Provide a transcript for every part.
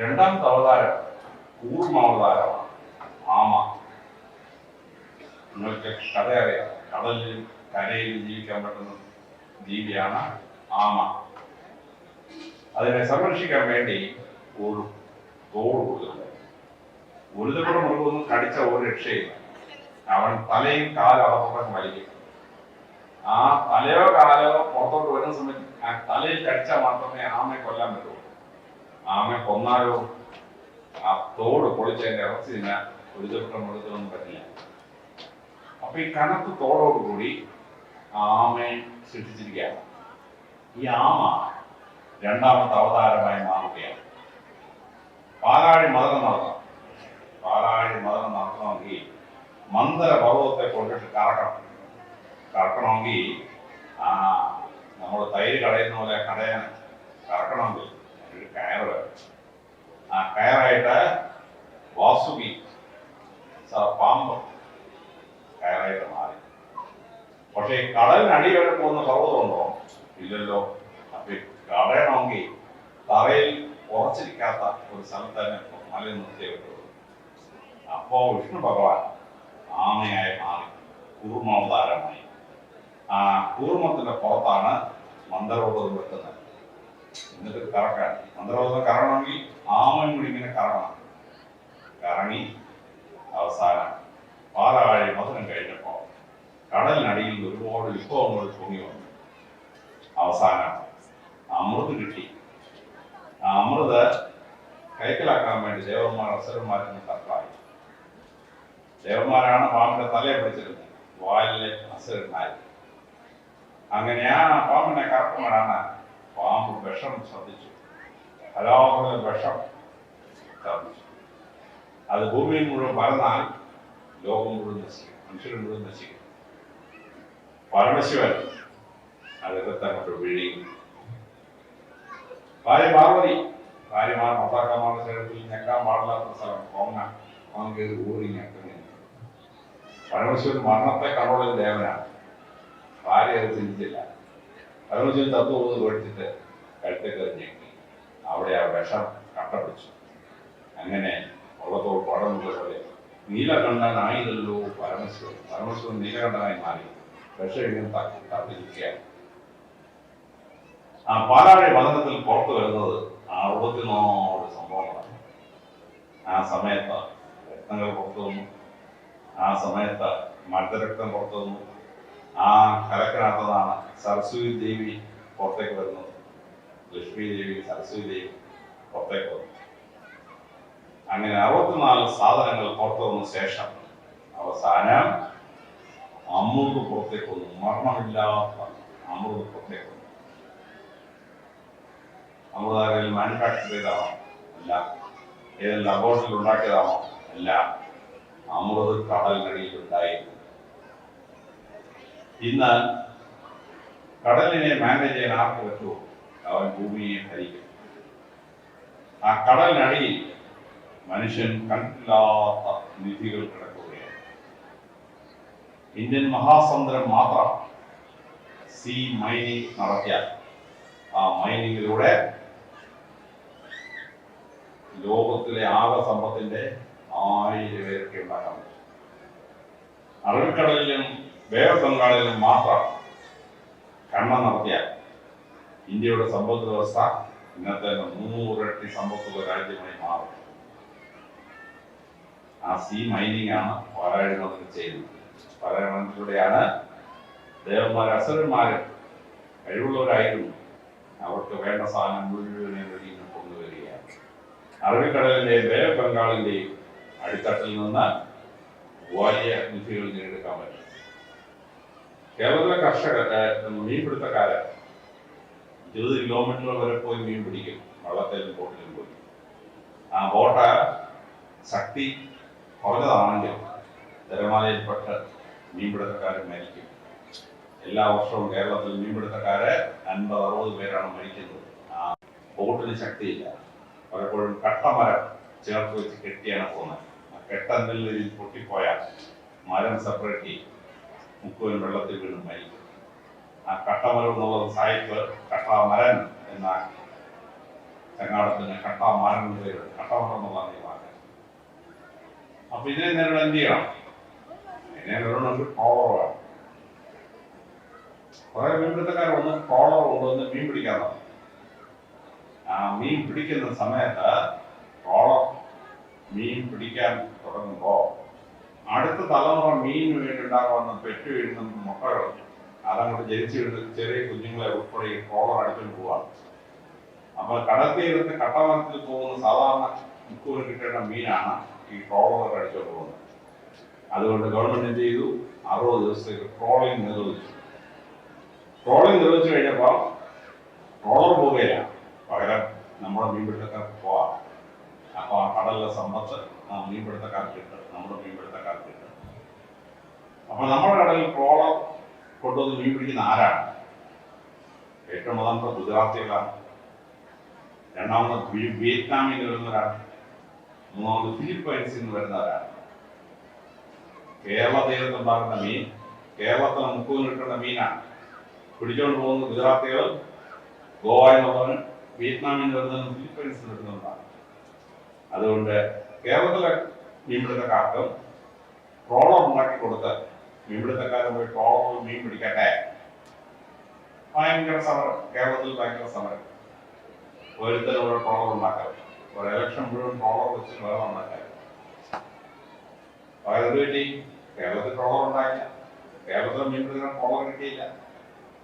രണ്ടാമത്തെ അവതാരം കൂർമാവതാരമാണ് ആമ. നിങ്ങൾക്ക് കഥ അറിയാം കടലിൽ കരയിൽ ജീവിക്കാൻ പറ്റുന്ന ജീവിയാണ് ആമ. അതിനെ സംരക്ഷിക്കാൻ വേണ്ടി ഒരു തോട് കൊടുക്കുന്നത് തവണ മൃഗമൊന്നും കടിച്ച ഒരു രക്ഷയില്ല. അവൻ തലയും കാലും അകത്തോട്ടൊക്കെ വലിക്കും. ആ തലയോ കാലോ പുറത്തോട്ട് വരുന്ന സമയത്ത് ആ തലയിൽ കടിച്ചാൽ മാത്രമേ ആമയെ കൊല്ലാൻ പറ്റുള്ളൂ. ആമയെ കൊന്നാലോ? ആ തോട് പൊളിച്ചതിന്റെ ഇറച്ചി തിന്നാൻ ഒരുതപ്പെട്ട എടുത്തൊന്നും പറ്റില്ല. അപ്പൊ ഈ കനത്ത് തോടോടുകൂടി ആമയെ സൃഷ്ടിച്ചിരിക്കുകയാണ്. ഈ ആമ രണ്ടാമത്തെ അവതാരമായി മാറുകയാണ്. പാലാഴി മതനം നടത്തണം. പാലാഴി മതനം നടത്തണമെങ്കിൽ മന്ദര പർവതത്തെ കൊണ്ടിട്ട് കറക്കണം. കറക്കണമെങ്കിൽ ആ നമ്മൾ തൈര് കടയുന്ന പോലെ കടയാണ്. കറക്കണമെങ്കിൽ ഒരു കയറ് വേണം ആ வாசுகி വാസുകി സ- പാമ്പ് കയറായിട്ട് മാറി. പക്ഷേ ഈ കടലിനടി വരെ പോകുന്ന പർവതമുണ്ടോ ഇല്ലല്ലോ. അപ്പൊ കടയണമെങ്കിൽ തറയിൽ ഉറച്ചിരിക്കാത്ത ഒരു സ്ഥലത്ത് തന്നെ മലയിൽ നിർത്തിയേ പറ്റുള്ളൂ. അപ്പോ വിഷ്ണു ഭഗവാൻ ആമയായി മാറി. കൂർമാവതാരമായി ആ കൂർമ്മത്തിന്റെ പുറത്താണ് മന്ദരോട് വെക്കുന്നത് എന്നിട്ട് കറക്കാൻ മന്ദരോധം കറണമെങ്കിൽ ആമൻ കൂടി ഇങ്ങനെ കറണം കറങ്ങി അവസാനം പാലാഴി മധുരം കഴിഞ്ഞപ്പോ കടലിനടിയിൽ ഒരുപാട് വിഭവങ്ങൾ തൂങ്ങി വന്നു. അവസാനം അമൃത് കിട്ടി. ആ അമൃത് കൈക്കലാക്കാൻ വേണ്ടി ദേവന്മാർ അസുരന്മാരെന്ന് തർക്കമായി ദേവന്മാരാണ് പാമ്പിന്റെ തലയെ പിടിച്ചിരുന്നത്. വാലിലെ അസുരന്മാർ അങ്ങനെ ആ പാമ്പിനെ കറക്കുമ്പോഴാണ് പാമ്പ് വിഷം ശ്രദ്ധിച്ചു. ഹലാഹുല വിഷം ശ്രദ്ധിച്ചു. അത് ഭൂമിയിൽ മുഴുവൻ പരന്നാൽ ലോകം മുഴുവൻ നശിക്കും മനുഷ്യർ മുഴുവൻ നശിക്കും. പരമശിവൻ അതൊക്കെ അങ്ങോട്ട് വിഴിയും ഭാര്യ പാർവതി ഭാര്യമാർ ഭർത്താക്കന്മാരുടെ ശരീരത്തിൽ ഞെക്കാൻ പാടില്ലാത്ത സ്ഥലം കോങ്ങ കോങ്ങേറി ഊറി ഞെക്കുന്നു പരമശിവൻ മരണത്തെ ചെയ്ത ദേവനാണ്. ഭാര്യ അത് ചിന്തിച്ചില്ല. പരമശിവൻ തത്വം പേടിച്ചിട്ട് കഴുത്തേക്ക് ഞെക്കി. അവിടെ ആ വിഷം കട്ടപിടിച്ചു. അങ്ങനെ ഉള്ളത്തോട് പടമുള്ള പോലെ നീലകണ്ഠനായില്ലല്ലോ പരമശിവൻ. പരമശിവൻ നീലകണ്ഠനായി മാറി. വിഷം ഇങ്ങനെ തട്ടി തട്ടിരിക്കുകയാണ് ആ പാലാഴി മതനത്തിൽ പുറത്തു വരുന്നത് അറുപത്തിനാല് സംഭവങ്ങളാണ്. ആ സമയത്ത് രക്തങ്ങൾ പുറത്തു വന്നു. ആ സമയത്ത് മർദ്ദരക്തം പുറത്തു വന്നു. സരസ്വതി ദേവി പുറത്തേക്ക് വരുന്നു. ലക്ഷ്മി ദേവി സരസ്വതി ദേവി പുറത്തേക്ക് വന്നു. അങ്ങനെ അറുപത്തിനാല് സാധനങ്ങൾ പുറത്തു വന്ന ശേഷം അവസാനം അമൃത് പുറത്തേക്ക് വന്നു. മരണമില്ലാത്ത അമൃത് പുറത്തേക്ക് വന്നു. അമൃതാരിൽ മാനുഫാക്ചർ ചെയ്താണോ അല്ല. ഏതെങ്കിലും ലബോറട്ടറിയിൽ ഉണ്ടാക്കിയതാണോ? അല്ല. അമൃത് കടലിനടിയിൽ ഉണ്ടായിരുന്നു. ഇന്ന് കടലിനെ മാനേജ് ചെയ്യാൻ ആർക്ക് പറ്റുമോ? അവൻ ഭൂമിയെ ഭരിക്കും. ആ കടലിനടിയിൽ മനുഷ്യൻ കണ്ടില്ലാത്ത നിധികൾ കിടക്കുകയാണ്. ഇന്ത്യൻ മഹാസമുദ്രം മാത്രം സീ മൈനിങ് നടത്തിയാൽ ആ മൈനിങ്ങിലൂടെ ലോകത്തിലെ ആകെ സമ്പത്തിന്റെ ആയിരം പേരൊക്കെ ഉണ്ടാക്കാൻ പറ്റും. അറബിക്കടലിലും ബേ ബംഗാളിലും മാത്രം കണ്ണ നടത്തിയാൽ ഇന്ത്യയുടെ സമ്പദ് വ്യവസ്ഥ ഇന്നത്തെ നൂറിരട്ടി സമ്പത്തുള്ള രാജ്യമായി മാറും. ആ സീ മൈനിങ് ആണ് പാരായണത്തിൽ ചെയ്യുന്നത്. പാരായണത്തിലൂടെയാണ് ദേവന്മാർ അസുരന്മാരും കഴിവുള്ളവരായിരുന്നു. അവർക്ക് വേണ്ട സാധനം മുഴുവനെ കൊണ്ടുവരികയാണ്. അറബിക്കടലിന്റെയും ബേ ബംഗാളിന്റെയും അടിത്തട്ടിൽ നിന്ന് വലിയ നിധികൾ നേടിയെടുക്കാൻ പറ്റും. കേരളത്തിലെ കർഷകർ മീൻപിടുത്തക്കാരൻ മീൻപിടുത്തക്കാര് ഇരുപത് കിലോമീറ്റർ വരെ പോയി മീൻ പിടിക്കും. വള്ളത്തേലും ബോട്ടിലും പോയി. ആ ബോട്ട് ശക്തി കുറഞ്ഞതാണെങ്കിൽ തിരമാലയിൽപ്പെട്ട് മീൻപിടുത്തക്കാരൻ മരിക്കും. എല്ലാ വർഷവും കേരളത്തിൽ മീൻപിടുത്തക്കാര് അൻപത് അറുപത് പേരാണ് മരിക്കുന്നത്. ആ ബോട്ടിന് ശക്തിയില്ല. പലപ്പോഴും കട്ടമരം ചേർത്ത് വെച്ച് കെട്ടിയാണ് പോകുന്നത്. ആ കെട്ടെന്തെങ്കിലും പൊട്ടിപ്പോയാൽ മരം സെപ്പറേറ്റ് ചെയ്യും മുക്കുവൻ വെള്ളത്തിൽ വീണ് മരിക്കും. ആ കട്ടമരം എന്നുള്ളത് സായിപ്പ് കട്ടമരൻ എന്നാക്കി. ചങ്ങാടത്തിന് കട്ടാമരൻ എന്ന് പേര്. കട്ടമരം എന്നുള്ളതാണ് ഈ അപ്പൊ ഇതിനെ നേരിടാൻ എന്ത് ചെയ്യണം? ഇതിനെ നേരിടണം ഒരു വേണം. കുറെ മീൻപിടുത്തക്കാർ ഒന്ന് ട്രോളർ കൊണ്ടുവന്ന് മീൻ പിടിക്കാൻ. ആ മീൻ പിടിക്കുന്ന സമയത്ത് ട്രോളർ മീൻ പിടിക്കാൻ തുടങ്ങുമ്പോ അടുത്ത തലമുറ മീൻ വീണ്ടുണ്ടാകുന്ന പെറ്റു വീഴുന്ന കളഞ്ഞു അതങ്ങോട്ട് ജനിച്ചു വീഴുന്ന ചെറിയ കുഞ്ഞുങ്ങളെ ഉൾപ്പെടെ ഈ ട്രോളർ അടിച്ചുകൊണ്ട് പോവാണ്. നമ്മൾ കടൽ കട്ടവനത്തിൽ പോകുന്ന സാധാരണ മുക്കൂർ കിട്ടേണ്ട മീനാണ് ഈ ട്രോളർ അടിച്ചുകൊണ്ട് പോകുന്നത്. അതുകൊണ്ട് ഗവൺമെന്റ് എന്ത് ചെയ്തു? അറുപത് ദിവസത്തേക്ക് ട്രോളിംഗ് നിർവഹിച്ചു. ട്രോളിംഗ് നിർവഹിച്ചു കഴിഞ്ഞപ്പോൾ ട്രോളർ പോവുകയില്ല. പകരം നമ്മുടെ മീൻപിടുത്തക്കാർക്ക് പോവാം. അപ്പൊ ആ കടലിലെ സമ്പത്ത് ആ മീൻപിടുത്തക്കാർക്ക് കിട്ടും നമ്മുടെ മീൻപിടുത്തക്കാർക്ക് കിട്ടും അപ്പൊ നമ്മുടെ കടലിൽ ട്രോളർ കൊണ്ടുവന്ന് മീൻ പിടിക്കുന്ന ആരാണ്? ഏറ്റവും പ്രധാനപ്പെട്ട ഗുജറാത്തികളാണ് രണ്ടാമത് വിയറ്റ്നാമിൽ നിന്ന് വരുന്നവരാണ് മൂന്നാമത് ഫിലിപ്പൈൻസിൽ നിന്ന് വരുന്നവരാണ് കേരള തീരത്തുണ്ടാകുന്ന മീൻ കേരളത്തിലെ മുക്കുവിന് കിട്ടുന്ന മീനാണ്. പിടിച്ചുകൊണ്ട് പോകുന്ന ഗുജറാത്തികൾ ഗോവ എന്നുള്ളവന് വിയറ്റ്നാമിൽ നിന്ന് വരുന്നവരും ഫിലിപ്പൈൻസിൽ നിന്ന് വരുന്നവരാണ് അതുകൊണ്ട് കേരളത്തിലെ മീൻപിടുത്തക്കാർക്കും ട്രോളർ ഉണ്ടാക്കി കൊടുത്ത് മീൻപിടുത്തക്കാരൻ പോയി ട്രോളർ മീൻ പിടിക്കട്ടെ? ഭയങ്കര സമരം. കേരളത്തിൽ ഭയങ്കര സമരം. ഓരോരുത്തരും ഓരോ ട്രോളർ ഉണ്ടാക്കാം ഒരു ഇലക്ഷൻ മുഴുവൻ ട്രോളർ വെച്ച് വേറെ പറ്റി? കേരളത്തിൽ ട്രോളർ ഉണ്ടാക്കില്ല കേരളത്തിൽ മീൻപിടുത്തക്കാരൻ ട്രോളർ കിട്ടിയില്ല.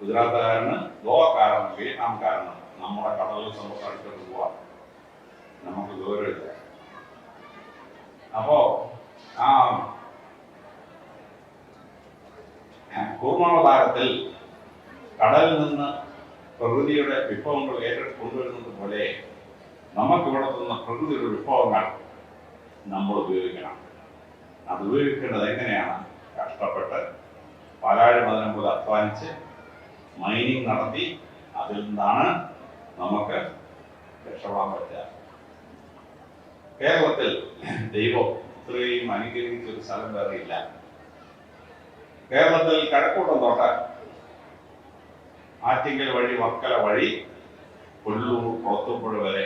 ഗുജറാത്തുകാരന് ഗോവക്കാരന് വിയറ്റ്നാംകാരന് നമ്മുടെ കടലിൽ സമ്പത്ത് അടിച്ചിട്ട് പോവാം. നമുക്ക് ഗൗരവമില്ല അപ്പോ ആ കൂർമാവതാരത്തിൽ കടലിൽ നിന്ന് പ്രകൃതിയുടെ വിഭവങ്ങൾ ഏറ്റെടുത്ത് കൊണ്ടുവരുന്നത് പോലെ നമുക്കിവിടെ നിന്ന് പ്രകൃതിയുടെ വിഭവങ്ങൾ നമ്മൾ ഉപയോഗിക്കണം. അത് ഉപയോഗിക്കേണ്ടത് എങ്ങനെയാണ്? കഷ്ടപ്പെട്ട് പാലാഴി മതനം പോലെ അധ്വാനിച്ച് മൈനിങ് നടത്തി അതിൽ നിന്നാണ് നമുക്ക് രക്ഷപ്പെടാൻ പറ്റുക. കേരളത്തിൽ ദൈവം ഇത്രയും അനുഗ്രഹിച്ച ഒരു സ്ഥലം വേറെ ഇല്ല. കേരളത്തിൽ കഴക്കൂട്ടം തൊട്ട് ആറ്റിങ്കൽ വഴി വർക്കല വഴി കൊല്ലൂർ കുളത്തുപ്പുഴ വരെ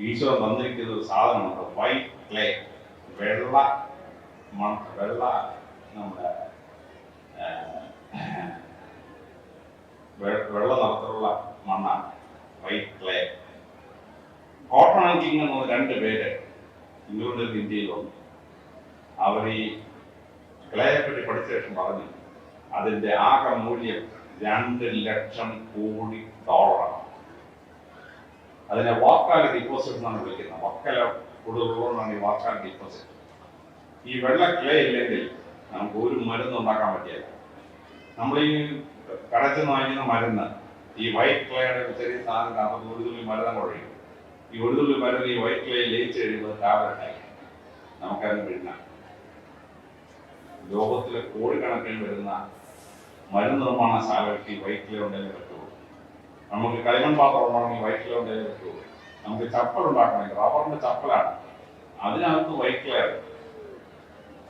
ഈശോ തന്നിരിക്കുന്ന ഒരു സാധനമുണ്ട് വൈറ്റ് ക്ലേ വെള്ള മൺ വെള്ള നമ്മുടെ ആ, വെ- വെള്ള നിറത്തിലുള്ള മണ്ണാണ് വൈറ്റ് ക്ലേ കോട്ടൺ എന്ന രണ്ട് പേര് ഇംഗ്ലണ്ടിൽ വന്നു അവർ ഈ ക്ലേയെ പറ്റി പഠിച്ച ശേഷം പറഞ്ഞു അതിന്റെ ആകെ മൂല്യം രണ്ട് ലക്ഷം കോടി ഡോളറാണ്. അതിനെ വാക്കാല ഡിപ്പോസിറ്റ് എന്നാണ് വിളിക്കുന്നത്. വക്കല കൂടുതലുള്ളതാണ് ഈ വാക്കാല ഡിപ്പോസിറ്റ് ഈ വെള്ള ക്ലേ ഇല്ലെങ്കിൽ നമുക്ക് ഒരു മരുന്ന് ഉണ്ടാക്കാൻ പറ്റില്ല. നമ്മൾ ഈ കടച്ചു വാങ്ങിക്കുന്ന മരുന്ന് ഈ വൈറ്റ് ക്ലേയുടെ ചെറിയ സാധനം ഒരു തുള്ളി മരുന്ന് കുഴയും. ഈ ഒഴുതുള്ളി മരുന്ന് ഈ വൈറ്റ് ക്ലേ ലയിച്ച് കഴിയുമ്പോൾ ടാബ്ലറ്റായി നമുക്കതിന് പിന്നാം ലോകത്തിലെ കോടിക്കണക്കിന് വരുന്ന മരുന്ന് നിർമ്മാണ ശാലകൾക്ക് ഈ വൈറ്റ് ക്ലേ ഉണ്ടെങ്കിൽ പറ്റുള്ളൂ. നമുക്ക് കളിമൺ പാത്രം ഉണ്ടാകണമെങ്കിൽ വൈറ്റ് ക്ലേ ഉണ്ടെങ്കിൽ പറ്റുള്ളൂ. നമുക്ക് ചപ്പൽ ഉണ്ടാക്കണമെങ്കിൽ റബ്ബറിന്റെ ചപ്പലാണ്. അതിനകത്ത് വൈറ്റ് ക്ലേ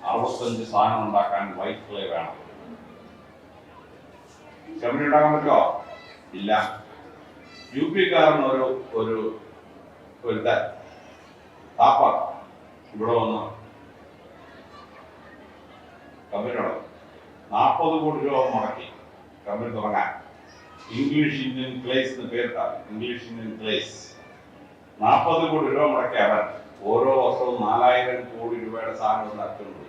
അറുപത്തഞ്ച് സാധനം ഉണ്ടാക്കാൻ വൈറ്റ് ക്ലേ വേണം. ചെമ്മരി ഉണ്ടാക്കാൻ പറ്റുമോ? ഇല്ല. യു പിക്കാരൻ ഒരു ഒരു ഒരു താപ്പ ഇവിടെ വന്ന്. കമ്പനി തുടങ്ങി നാൽപ്പത് കോടി രൂപ മുടക്കി. കമ്പനി തുടങ്ങാൻ ഇംഗ്ലീഷ് ഇന്ത്യൻ പ്ലേസ് എന്ന് പേരിട്ടാണ്. ഇംഗ്ലീഷ് ഇന്ത്യൻ പ്ലേസ് നാൽപ്പത് കോടി രൂപ മുടക്കി അവൻ. ഓരോ വർഷവും നാലായിരം കോടി രൂപയുടെ സാധനം നടത്തുന്നുണ്ട്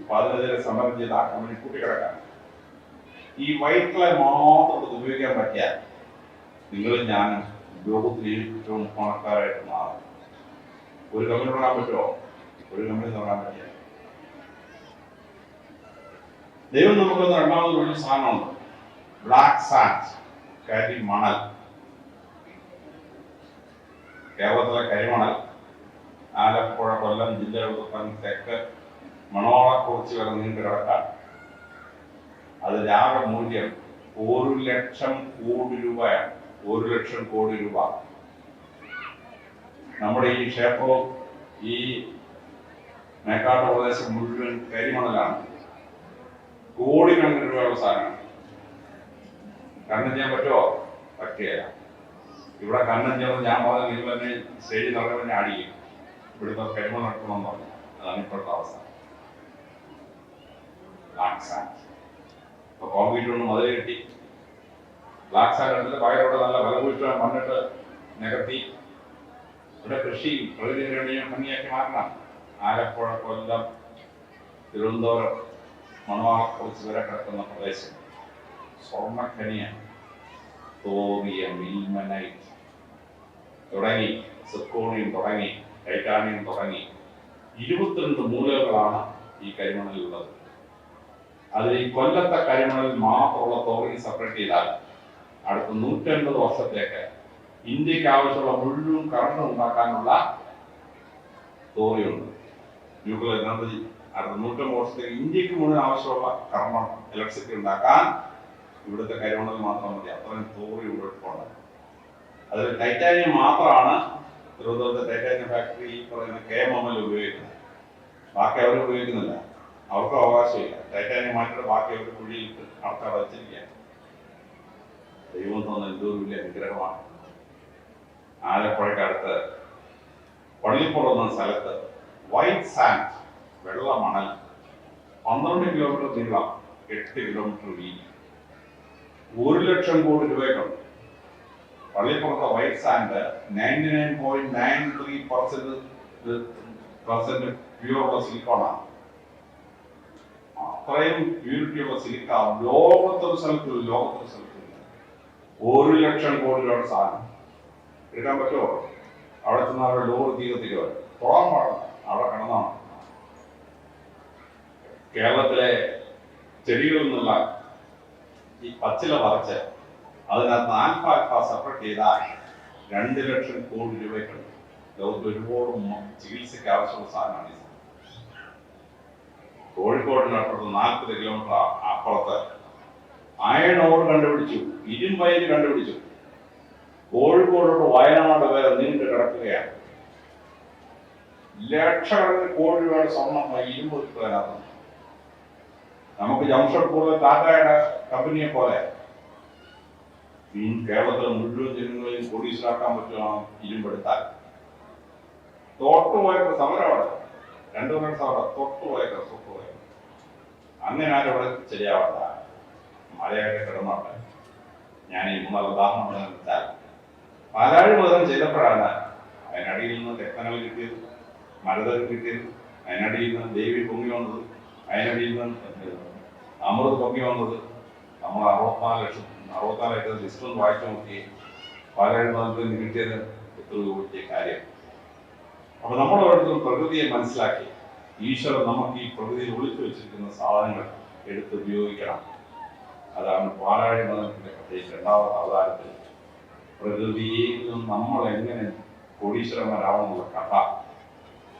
ഇപ്പൊ അതിനെതിരെ സമരം ചെയ്ത് ആ കമ്പനി കൂട്ടിക്കിടക്കാൻ. ഈ വൈറ്റിലെ മാത്രം ഉപയോഗിക്കാൻ പറ്റിയാൽ നിങ്ങളും ഞാനും ലോകത്തിൽ ഏറ്റവും പണക്കാരായിട്ട് മാറും. ഒരു കമ്പനി തുടങ്ങാൻ പറ്റുമോ? ഒരു കമ്പനി തുടങ്ങാൻ പറ്റില്ല. ദൈവം നമുക്ക് രണ്ടാമത് വലിയ സാധനമുണ്ട്. ബ്ലാക്ക് സാൻഡ് കരി മണൽ. കേരളത്തിലെ കരിമണൽ ആലപ്പുഴ കൊല്ലം ജില്ലകൾ തെക്ക് തെക്ക് മണോളക്കുറിച്ച് വരെ നീണ്ടു കിടക്കാൻ. അതിന്റെ ആകെ മൂല്യം ഒരു ലക്ഷം കോടി രൂപയാണ്. ഒരു ലക്ഷം കോടി രൂപ. നമ്മുടെ ഈ ക്ഷേത്രവും ഈ മേക്കാട്ട പ്രദേശം മുഴുവൻ കരിമണലാണ്. കോടിക്കണക്കിന് രൂപയുള്ള സാധനമാണ് കണ്ണം ചെയ്യാൻ പറ്റുമോ? പറ്റുകയില്ല ഇവിടെ കണ്ണൻ ചെയ്യുന്നത് ഞാൻ പറഞ്ഞ നിങ്ങൾ തന്നെ സ്റ്റേജിൽ നടക്കുന്ന അടിക്കും ഇവിടുത്തെ കരിമണ നടക്കണം എന്ന് പറഞ്ഞു. അതാണ് ഇപ്പോഴത്തെ അവസ്ഥ. കോൺക്രീറ്റ് കൊണ്ട് മതിൽ കെട്ടി. ബ്ലാക്ക് സാൻഡ് എടുത്തിട്ട് പകരോടെ നല്ല ഫലഭൂഷ്ട മണ്ണിട്ട് നികത്തി. ഇവിടെ കൃഷി പ്രകൃതി രമണീയം ഭംഗിയാക്കി മാറ്റണം. ആലപ്പുഴ കൊല്ലം തിരുവനന്തപുരം മണവാളക്കുറിച്ച് വരെ കിടക്കുന്ന പ്രദേശം. സ്വർണഖനിയാണ് തോറിയ ഇൽമനൈറ്റ് തുടങ്ങി. സിക്കോണിയും തുടങ്ങി. ടൈറ്റാനിയം തുടങ്ങി. ഇരുപത്തിരണ്ട് മൂലകളാണ് ഈ കരിമണലിലുള്ളത്. അതിൽ ഈ കൊല്ലത്തെ കരിമണൽ മാത്രമുള്ള തോറി സെപ്പറേറ്റ് ചെയ്താൽ അടുത്ത നൂറ്റൻപത് വർഷത്തേക്ക് ഇന്ത്യയ്ക്ക് ആവശ്യമുള്ള മുഴുവൻ കറണ്ട് ഉണ്ടാക്കാനുള്ള തോറിയുണ്ട്. Nuclear energy. അടുത്ത നൂറ്റമ്പത് വർഷത്തേക്ക് ഇന്ത്യയ്ക്ക് മുഴുവൻ ആവശ്യമുള്ള കറണ്ട് ഇലക്ട്രിസിറ്റി ഉണ്ടാക്കാൻ ഇവിടുത്തെ കരുവണ്ണൽ മാത്രം മതി. അത്രയും തോറി ഇവിടെ ഉണ്ട്. അതിൽ ടൈറ്റാനിയം മാത്രമാണ് തിരുവനന്തപുരത്തെ ടൈറ്റാനിയം ഫാക്ടറി ഈ പറയുന്ന കെ എം എം എൽ ഉപയോഗിക്കുന്നത്. ബാക്കി അവർ ഉപയോഗിക്കുന്നില്ല. അവർക്ക് അവകാശമില്ല. ടൈറ്റാനിയം മാറ്റിയിട്ട് ബാക്കി അവർ കുഴിയിട്ട് ആൾക്കാർ വെച്ചിരിക്കുകയാണ്. ദൈവം തോന്നുന്ന എന്തോ വലിയ അനുഗ്രഹമാണ്. ആലപ്പുഴക്കടുത്ത് പള്ളിപ്പുറം എന്ന സ്ഥലത്ത് വൈറ്റ് സാൻഡ് വെള്ള മണൽ പന്ത്രണ്ട് കിലോമീറ്റർ നീളം എട്ട് കിലോമീറ്റർ വീതി. ഒരു ലക്ഷം കോടി രൂപയ്ക്കുണ്ട്. പള്ളിപ്പുറത്തെ white sand ninety nine point nine three percent percent പ്യൂറുള്ള സിലിക്കോണാണ് അത്രയും പ്യൂരിറ്റിയുള്ള സിലിക്ക ലോകത്തൊരു സ്ഥലത്തില്ല ലോകത്തൊരു സ്ഥലത്തില്ല ഒരു ലക്ഷം കോടി രൂപ സാധനം. എടുക്കാൻ പറ്റുമോ? അവിടെ ചെന്ന് അവരുടെ ലോറി തീരത്തിലോ തൊടാൻ പാടില്ല അവിടെ കിടന്നാണ് കേരളത്തിലെ ചെടികളിൽ നിന്നുള്ള ഈ പച്ചില പറിച്ച് അതിനകത്ത് ആൽഫാൽഫ സെപ്പറേറ്റ് ചെയ്താൽ രണ്ട് ലക്ഷം കോടി രൂപയ്ക്കുണ്ട് ലോകത്ത് ഒരുപാട് ചികിത്സയ്ക്ക് ആവശ്യമുള്ള സാധനമാണ് ഈ സാധനം. കോഴിക്കോടിനപ്പുറത്ത് നാൽപ്പത് കിലോമീറ്റർ അപ്പുറത്ത് അയൺ ഓർ കണ്ടുപിടിച്ചു. ഇരുമ്പയൽ കണ്ടുപിടിച്ചു. കോഴിക്കോടോട് വയനാട് വരെ നീണ്ടു കിടക്കുകയാണ്. ലക്ഷക്കണക്കിന് കോടി രൂപയുടെ സ്വർണം ഇരുമ്പ് കിട്ടുന്നതിനകത്ത് നമുക്ക് ജംഷഡ്പൂറിലെ ടാറ്റയുടെ കമ്പനിയെ പോലെ കേരളത്തിലെ മുഴുവൻ ജനങ്ങളെയും കോടീശ്വരാക്കാൻ പറ്റുമോ ഇരുമ്പെടുത്താൽ. തൊട്ടുപോയൊക്കെ സമരമാണ്. രണ്ടു മൂന്ന് സമരം. തൊട്ടുപോയൊക്കെ തൊട്ടുപോയ അങ്ങനെ ആരും ഇവിടെ ശരിയാവണ്ട മഴയൊക്കെ കിടന്നുണ്ട് ഞാൻ മൂന്നാൽ ഉദാഹരണം വെച്ചാൽ പാലാഴി മുതൽ ചെയ്തപ്പോഴാണ് അതിനടിയിൽ നിന്ന് രക്തങ്ങൾ കിട്ടിയത് മരതൽ കിട്ടിയത്. അതിനടിയിൽ നിന്ന് ദേവി പൊങ്ങി വന്നത് അതിനടിയിൽ നിന്ന് അമൃത് പൊങ്ങി വന്നത്. നമ്മൾ അറുപത്തിനാല് ലക്ഷം അറുപത്തിനാല് ലക്ഷം ലിസ്റ്റ് ഒന്ന് വായിച്ചു നോക്കി പാലാഴി നിന്ന് കിട്ടിയത് എത്ര വലിയ കാര്യം. അപ്പൊ നമ്മൾ ഓരോരുത്തരും പ്രകൃതിയെ മനസ്സിലാക്കി ഈശ്വരൻ നമുക്ക് ഈ പ്രകൃതിയിൽ ഒളിച്ചു വെച്ചിരിക്കുന്ന സാധനങ്ങൾ എടുത്ത് ഉപയോഗിക്കണം. അതാണ് പാലാഴി പ്രത്യേകിച്ച് രണ്ടാമത്തെ അവതാരത്തിൽ. പ്രകൃതിയിൽ നിന്ന് നമ്മൾ എങ്ങനെ കോടീശ്വരന്മാരാവണമെന്നുള്ള കഥ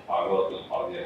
ഭാഗവതത്തിൽ പറഞ്ഞു